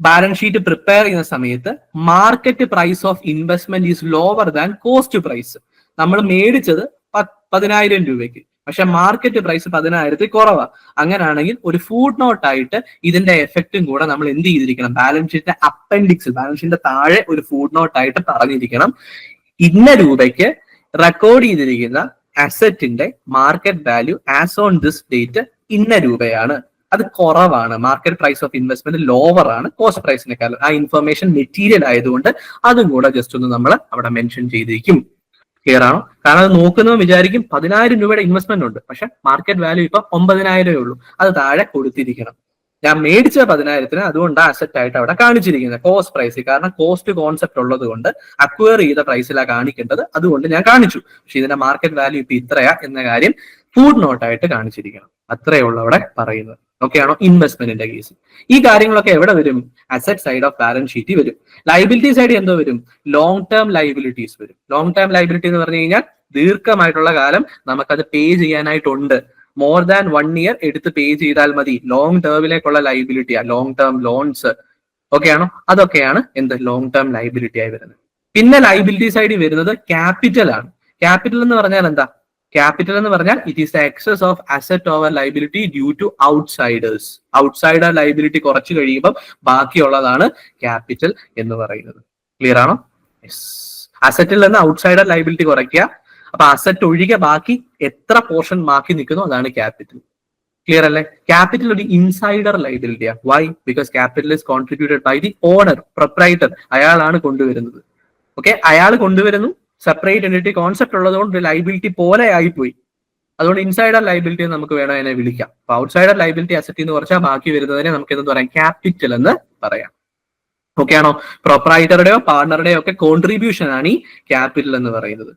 ബാലൻസ് ഷീറ്റ് പ്രിപ്പയർ ചെയ്യുന്ന സമയത്ത് market price of investment is lower than cost price നമ്മൾ മേടിച്ചത് പതിനായിരം രൂപയ്ക്ക്. പക്ഷെ മാർക്കറ്റ് പ്രൈസ് പതിനായിരത്തിൽ കുറവാ. അങ്ങനെയാണെങ്കിൽ ഒരു ഫുഡ് നോട്ട് ആയിട്ട് ഇതിന്റെ എഫക്റ്റും കൂടെ നമ്മൾ എന്ത് ചെയ്തിരിക്കണം? ബാലൻസ് ഷീറ്റിന്റെ അപ്പൻഡിക്സ് ബാലൻസ് ഷീറ്റിന്റെ താഴെ ഒരു ഫുഡ് നോട്ട് ആയിട്ട് പറഞ്ഞിരിക്കണം. ഇന്ന രൂപയ്ക്ക് റെക്കോർഡ് ചെയ്തിരിക്കുന്ന അസറ്റിന്റെ market value as on this date ഇന്ന രൂപയാണ്. അത് കുറവാണ്. Market price of investment lower ആണ്. കോസ്റ്റ് പ്രൈസിനേക്കാൾ ആ ഇൻഫർമേഷൻ മെറ്റീരിയൽ ആയതുകൊണ്ട് അതും കൂടെ ജസ്റ്റ് ഒന്ന് നമ്മൾ അവിടെ മെൻഷൻ ചെയ്തിരിക്കും. ക്ലിയർ ആണോ? കാരണം അത് നോക്കുന്നവർ വിചാരിക്കും പതിനായിരം രൂപയുടെ ഇൻവെസ്റ്റ്മെന്റ് ഉണ്ട്. പക്ഷെ മാർക്കറ്റ് വാല്യൂ ഇപ്പൊ ഒമ്പതിനായിരമേ ഉള്ളൂ. അത് താഴെ കൊടുത്തിരിക്കണം. ഞാൻ മേടിച്ച പതിനായിരത്തിന് അതുകൊണ്ട് അസറ്റ് ആയിട്ട് അവിടെ കാണിച്ചിരിക്കുന്നത്. കോസ്റ്റ് പ്രൈസ് കാരണം കോസ്റ്റ് കോൺസെപ്റ്റ് ഉള്ളത് കൊണ്ട് അക്വയർ ചെയ്ത പ്രൈസിലാണ് കാണിക്കേണ്ടത്. അതുകൊണ്ട് ഞാൻ കാണിച്ചു. പക്ഷെ ഇതിന്റെ മാർക്കറ്റ് വാല്യൂ ഇപ്പൊ ഇത്രയാ എന്ന കാര്യം ഫുഡ് നോട്ടായിട്ട് കാണിച്ചിരിക്കണം. അത്രയേ ഉള്ളൂ അവിടെ പറയുന്നത്. ഓക്കെ ആണോ? ഇൻവെസ്റ്റ്മെന്റിന്റെ കേസ് ഈ കാര്യങ്ങളൊക്കെ എവിടെ വരും? Asset side of balance sheet വരും. ലൈബിലിറ്റി സൈഡ് എന്തോ വരും? ലോങ് ടേം ലൈബിലിറ്റീസ് വരും. ലോങ് ടേം ലൈബിലിറ്റി എന്ന് പറഞ്ഞു കഴിഞ്ഞാൽ ദീർഘമായിട്ടുള്ള കാലം നമുക്കത് പേ ചെയ്യാനായിട്ടുണ്ട്. മോർ ദാൻ വൺ ഇയർ എടുത്ത് പേ ചെയ്താൽ മതി. ലോങ് ടേമിലേക്കുള്ള ലൈബിലിറ്റിയാ ലോങ് ടേം ലോൺസ് ഓക്കെ ആണോ? അതൊക്കെയാണ് എന്ത്? ലോങ് ടേം ലൈബിലിറ്റി ആയി വരുന്നത്. പിന്നെ ലൈബിലിറ്റി സൈഡിൽ വരുന്നത് ക്യാപിറ്റൽ ആണ്. ക്യാപിറ്റൽ എന്ന് പറഞ്ഞാൽ എന്താ? ക്യാപിറ്റൽ എന്ന് പറഞ്ഞാൽ it is the excess of asset over liability due to outsiders outsider liability കുറച്ച് കഴിയുമ്പം ബാക്കിയുള്ളതാണ് ക്യാപിറ്റൽ എന്ന് പറയുന്നത്. ക്ലിയർ ആണോ? അസറ്റിൽ നിന്ന് ഔട്ട്സൈഡർ ലൈബിലിറ്റി കുറയ്ക്കുക. അപ്പൊ അസറ്റ് ഒഴികെ ബാക്കി എത്ര പോർഷൻ ബാക്കി നിൽക്കുന്നു അതാണ് ക്യാപിറ്റൽ ക്ലിയർ അല്ലേ? ക്യാപിറ്റൽ ഒരു insider ലൈബിലിറ്റിയാ why because capital is contributed by the owner proprietor അയാളാണ് കൊണ്ടുവരുന്നത്. ഓക്കെ അയാൾ കൊണ്ടുവരുന്നു. സെപ്പറേറ്റ് എന്റിറ്റി കോൺസെപ്റ്റ് ഉള്ളതുകൊണ്ട് ലൈബിലിറ്റി പോലെ ആയിപ്പോയി. അതുകൊണ്ട് ഇൻസൈഡർ ലൈബിലിറ്റി നമുക്ക് വേണം അതിനെ വിളിക്കാം. അപ്പൊ ഔട്ട്സൈഡർ ലൈബിലിറ്റി അസറ്റ് എന്ന് പറഞ്ഞാൽ ബാക്കി വരുന്നതിനെ നമുക്ക് എന്ത് പറയാം ക്യാപിറ്റൽ എന്ന് പറയാം. ഓക്കെ ആണോ? പ്രൊപ്പറൈറ്ററുടെയോ പാർട്ണറുടെയോ ഒക്കെ കോൺട്രിബ്യൂഷൻ ആണ് ഈ ക്യാപിറ്റൽ എന്ന് പറയുന്നത്.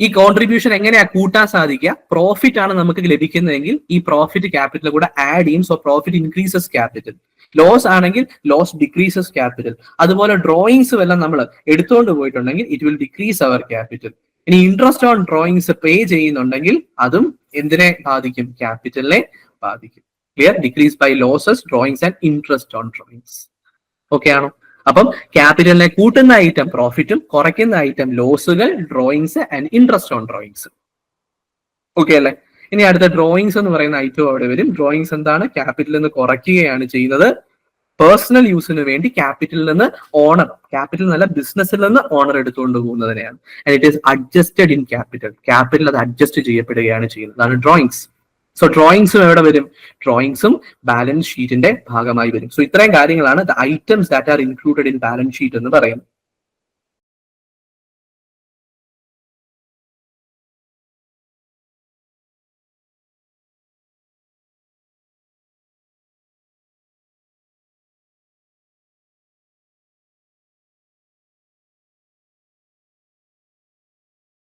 ഈ കോൺട്രിബ്യൂഷൻ എങ്ങനെയാ കൂട്ടാൻ സാധിക്കുക? പ്രോഫിറ്റ് ആണ് നമുക്ക് ലഭിക്കുന്നതെങ്കിൽ ഈ പ്രോഫിറ്റ് ക്യാപിറ്റൽ കൂടെ ആഡ് ചെയ്യും so profit increases capital loss ആണെങ്കിൽ ലോസ് ഡിക്രീസസ് ക്യാപിറ്റൽ അതുപോലെ ഡ്രോയിങ്സ് എല്ലാം നമ്മൾ എടുത്തുകൊണ്ട് പോയിട്ടുണ്ടെങ്കിൽ it will decrease our capital ഇനി ഇൻട്രസ്റ്റ് ഓൺ ഡ്രോയിങ്സ് പേ ചെയ്യുന്നുണ്ടെങ്കിൽ അതും എന്തിനെ ബാധിക്കും? ക്യാപിറ്റലിനെ ബാധിക്കും. Clear decrease by losses drawings and interest on drawings okay ആണോ? അപ്പം ക്യാപിറ്റലിനെ കൂട്ടുന്ന ഐറ്റം പ്രോഫിറ്റും കുറയ്ക്കുന്ന item ലോസുകൾ drawings and interest on drawings okay അല്ലേ? ഇനി അടുത്ത ഡ്രോയിങ്സ് എന്ന് പറയുന്ന ഐറ്റം അവിടെ വരും. ഡ്രോയിങ്സ് എന്താണ്? ക്യാപിറ്റലിൽ നിന്ന് കുറയ്ക്കുകയാണ് ചെയ്യുന്നത്. പേഴ്സണൽ യൂസിന് വേണ്ടി ക്യാപിറ്റലിൽ നിന്ന് ഓണർ ക്യാപിറ്റൽ നല്ല ബിസിനസ്സിൽ നിന്ന് ഓണർ എടുത്തുകൊണ്ട് പോകുന്നതിനെയാണ്. And it is adjusted in capital capital അത് അഡ്ജസ്റ്റ് ചെയ്യപ്പെടുകയാണ് ചെയ്യുന്നത്. അതാണ് ഡ്രോയിങ്സ് സോ ഡ്രോയിങ്സും എവിടെ വരും? ഡ്രോയിങ്സും ബാലൻസ് ഷീറ്റിന്റെ ഭാഗമായി വരും. സോ ഇത്രയും കാര്യങ്ങളാണ് the items that are included in balance sheet എന്ന് പറയുന്നത്.